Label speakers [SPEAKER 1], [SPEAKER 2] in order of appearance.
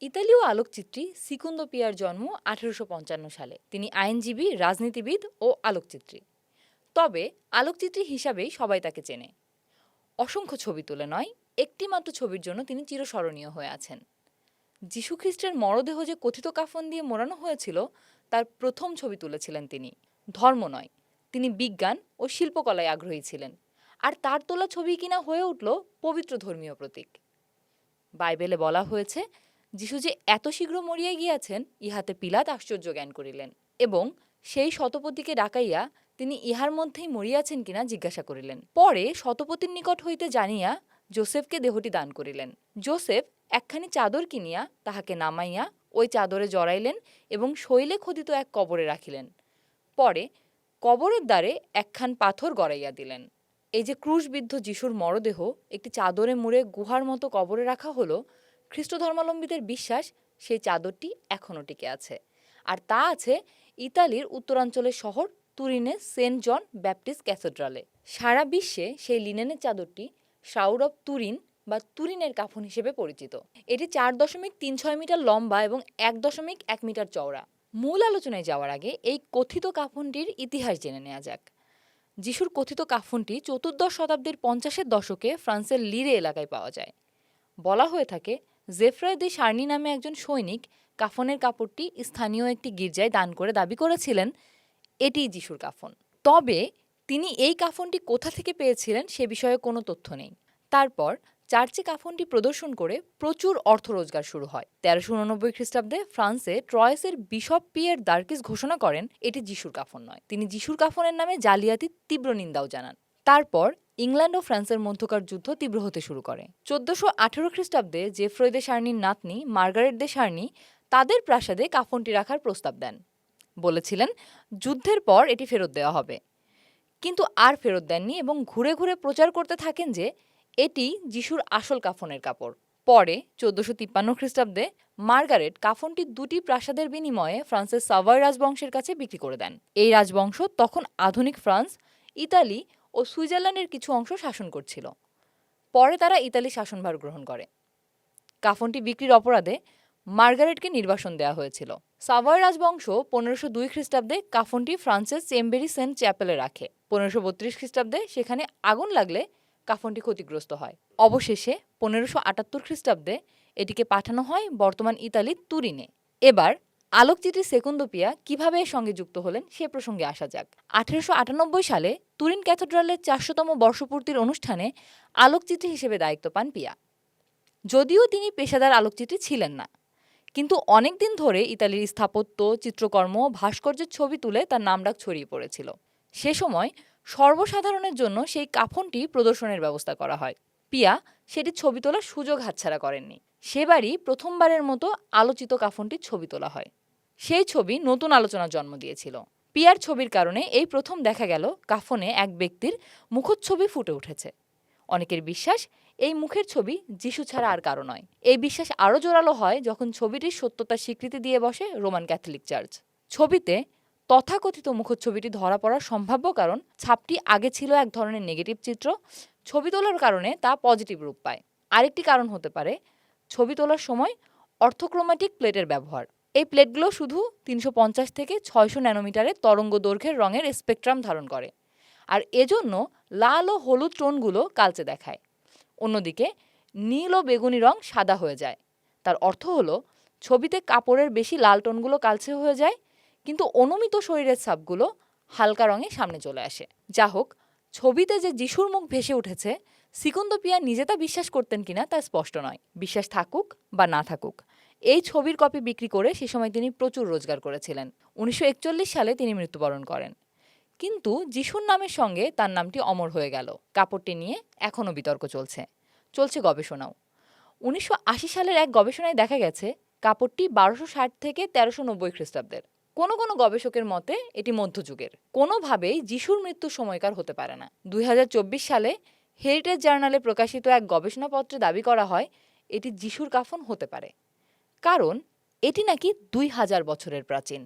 [SPEAKER 1] ইতালীয় আলোকচিত্রী সিকুন্দো পিয়ার জন্ম আঠেরোশো পঞ্চান্ন সালে। তিনি আইনজীবী, রাজনীতিবিদ ও আলোকচিত্রী। তবে আলোকচিত্রী হিসাবেই সবাই তাকে চেনে। অসংখ্য ছবি তুলে নয়, একটিমাত্র ছবির জন্য তিনি চিরস্মরণীয় হয়ে আছেন। যীশুখ্রিস্টের মরদেহ যে কথিত কাফন দিয়ে মোড়ানো হয়েছিল, তার প্রথম ছবি তুলেছিলেন তিনি। ধর্ম নয়, তিনি বিজ্ঞান ও শিল্পকলায় আগ্রহী ছিলেন। আর তার তোলা ছবি কিনা হয়ে উঠল পবিত্র ধর্মীয় প্রতীক। বাইবেলে বলা হয়েছে যিশু যে এত শীঘ্র মরিয়া গিয়াছেন, ইহাতে পিলাত আশ্চর্য জ্ঞান করিলেন এবং সেই শতপতিকে ডাকাইয়া তিনি ইহার মধ্যেই মরিয়াছেন কিনা জিজ্ঞাসা করিলেন। পরে শতপতির নিকট হইতে জানিয়া জোসেফকে দেহটি দান করিলেন। জোসেফ একখানি চাদর কিনিয়া তাহাকে নামাইয়া ওই চাদরে জড়াইলেন এবং শৈলে খোদিত এক কবরে রাখিলেন। পরে কবরের দ্বারে একখান পাথর গড়াইয়া দিলেন। এই যে ক্রুশবিদ্ধ যিশুর মরদেহ একটি চাদরে মুড়ে গুহার মতো কবরে রাখা হলো খ্রিস্ট ধর্মাবলম্বীদের বিশ্বাস সেই চাদরটি এখনও টিকে আছে। আর তা আছে ইতালির উত্তরাঞ্চলের শহর তুরিনে সেন্ট জন ব্যাপটিস্ট ক্যাথেড্রালে। সারা বিশ্বে সেই লিনেনের চাদরটি শাউর অফ তুরিন বা তুরিনের কাফন হিসেবে পরিচিত। এটি চার দশমিক তিন ছয় মিটার লম্বা এবং এক দশমিক এক মিটার চওড়া। মূল আলোচনায় যাওয়ার আগে এই কথিত কাফনটির ইতিহাস জেনে নেওয়া যাক। যিশুর কথিত কাফনটি চতুর্দশ শতাব্দীর পঞ্চাশের দশকে ফ্রান্সের লিরে এলাকায় পাওয়া যায়। বলা হয়ে থাকে জেফ্রয় দে সার্নি নামে একজন সৈনিক কাফনের কাপড়টি স্থানীয় একটি গির্জায় দান করে দাবি করেছিলেন, এটিই যিশুর কাফন। তবে তিনি এই কাফনটি কোথা থেকে পেয়েছিলেন সে বিষয়ে কোনো তথ্য নেই। তারপর চার্চে কাফনটি প্রদর্শন করে প্রচুর অর্থ রোজগার শুরু হয়। তেরোশো উননব্বই খ্রিস্টাব্দে ফ্রান্সে ট্রয়েসের বিশপ পিয়ের দার্কিস ঘোষণা করেন, এটি যিশুর কাফন নয়। তিনি যিশুর কাফনের নামে জালিয়াতির তীব্র নিন্দাও জানান। তারপর ইংল্যান্ড ও ফ্রান্সের মধ্যকার যুদ্ধ তীব্র হতে শুরু করে। চোদ্দশো আঠেরো খ্রিস্টাব্দে জেফ্রয় দে সার্নির নাতনি, মার্গারেট দে সার্নি তাদের প্রাসাদে কাফনটি রাখার প্রস্তাব দেন। বলেছিলেন, যুদ্ধের পর এটি ফেরত দেওয়া হবে। কিন্তু আর ফেরত দেননি এবং ঘুরে ঘুরে প্রচার করতে থাকেন যে, এটি যিশুর আসল কাফনের কাপড়। পরে চোদ্দশো তিপ্পান্ন খ্রিস্টাব্দে মার্গারেট কাফনটি দুটি প্রাসাদের বিনিময়ে ফ্রান্সের সাভার রাজবংশের কাছে বিক্রি করে দেন। এই রাজবংশ তখন আধুনিক ফ্রান্স, ইতালি ও সুইজারল্যান্ডের কিছু অংশ শাসন করছিল। পরে তারা ইতালি শাসনভার গ্রহণ করে। কাফনটি বিক্রির অপরাধে মার্গারেটকে নির্বাসন দেওয়া হয়েছিল। সাভয় রাজবংশ পনেরোশো দুই খ্রিস্টাব্দে কাফনটি ফ্রান্সের চেম্বেরি সেন্ট চ্যাপেলে রাখে। পনেরোশো বত্রিশ খ্রিস্টাব্দে সেখানে আগুন লাগলে কাফনটি ক্ষতিগ্রস্ত হয়। অবশেষে পনেরোশো আটাত্তর খ্রিস্টাব্দে এটিকে পাঠানো হয় বর্তমান ইতালির তুরিনে। এবার আলোকচিত্রী সেকুন্দোপিয়া কীভাবে এর সঙ্গে যুক্ত হলেন সে প্রসঙ্গে আসা যাক। আঠেরোশো আটানব্বই সালে তুরিন ক্যাথেড্রালের চারশোতম বর্ষপূর্তির অনুষ্ঠানে আলোকচিত্রী হিসেবে দায়িত্ব পান পিয়া। যদিও তিনি পেশাদার আলোকচিত্রী ছিলেন না, কিন্তু অনেক দিন ধরে ইতালির স্থাপত্য, চিত্রকর্ম, ভাস্কর্যের ছবি তুলে তার নামডাক ছড়িয়ে পড়েছিল। সে সময় সর্বসাধারণের জন্য সেই কাফনটি প্রদর্শনের ব্যবস্থা করা হয়। পিয়া সেটি ছবি তোলার সুযোগ হাতছাড়া করেননি। সেবারই প্রথমবারের মতো আলোচিত কাফনটির ছবি তোলা হয়। সেই ছবি নতুন আলোচনার জন্ম দিয়েছিল। পিয়ার ছবির কারণে এই প্রথম দেখা গেল কাফনে এক ব্যক্তির মুখচ্ছবি ফুটে উঠেছে। অনেকের বিশ্বাস, এই মুখের ছবি যিশু ছাড়া আর কারও নয়। এই বিশ্বাস আরও জোরালো হয় যখন ছবিটির সত্যতার স্বীকৃতি দিয়ে বসে রোমান ক্যাথলিক চার্চ। ছবিতে তথাকথিত মুখচ্ছবিটি ধরা পড়ার সম্ভাব্য কারণ, ছাপটি আগে ছিল এক ধরনের নেগেটিভ চিত্র। ছবি তোলার কারণে তা পজিটিভ রূপ পায়। আরেকটি কারণ হতে পারে, ছবি তোলার সময় অর্থক্রোমাটিক প্লেটের ব্যবহার। এই প্লেটগুলো শুধু তিনশো পঞ্চাশ থেকে ছয়শো ন্যানোমিটারের তরঙ্গ দৈর্ঘ্যের রঙের স্পেকট্রাম ধারণ করে। আর এজন্য লাল ও হলুদ টোনগুলো কালচে দেখায়। অন্যদিকে নীল ও বেগুনি রং সাদা হয়ে যায়। তার অর্থ হলো, ছবিতে কাপড়ের বেশি লাল টোনগুলো কালচে হয়ে যায়, কিন্তু অনুমিত শরীরের ছাপগুলো হালকা রঙে সামনে চলে আসে। যা হোক, ছবিতে যে যিশুর মুখ ভেসে উঠেছে সিকুন্দ পিয়া নিজে তা বিশ্বাস করতেন কিনা তা স্পষ্ট নয়। বিশ্বাস থাকুক বা না থাকুক এই ছবির কপি বিক্রি করে সে সময় তিনি প্রচুর রোজগার করেছিলেন। উনিশশো একচল্লিশ সালে তিনি মৃত্যুবরণ করেন। কিন্তু যিশুর নামের সঙ্গে তার নামটি অমর হয়ে গেল। কাপড়টি নিয়ে এখনও বিতর্ক চলছে। চলছে গবেষণাও। উনিশশো আশি সালের এক গবেষণায় দেখা গেছে, কাপড়টি বারোশো ষাট থেকে তেরোশো নব্বই খ্রিস্টাব্দের। কোনো কোনো গবেষকের মতে এটি মধ্যযুগের। কোনোভাবেই যিশুর মৃত্যুর সময়কার হতে পারে না। দুই হাজার চব্বিশ সালে হেরিটেজ জার্নালে প্রকাশিত এক গবেষণাপত্রে দাবি করা হয়, এটি যিশুর কাফন হতে পারে। কারণ এটি নাকি দুই হাজার বছরের প্রাচীন।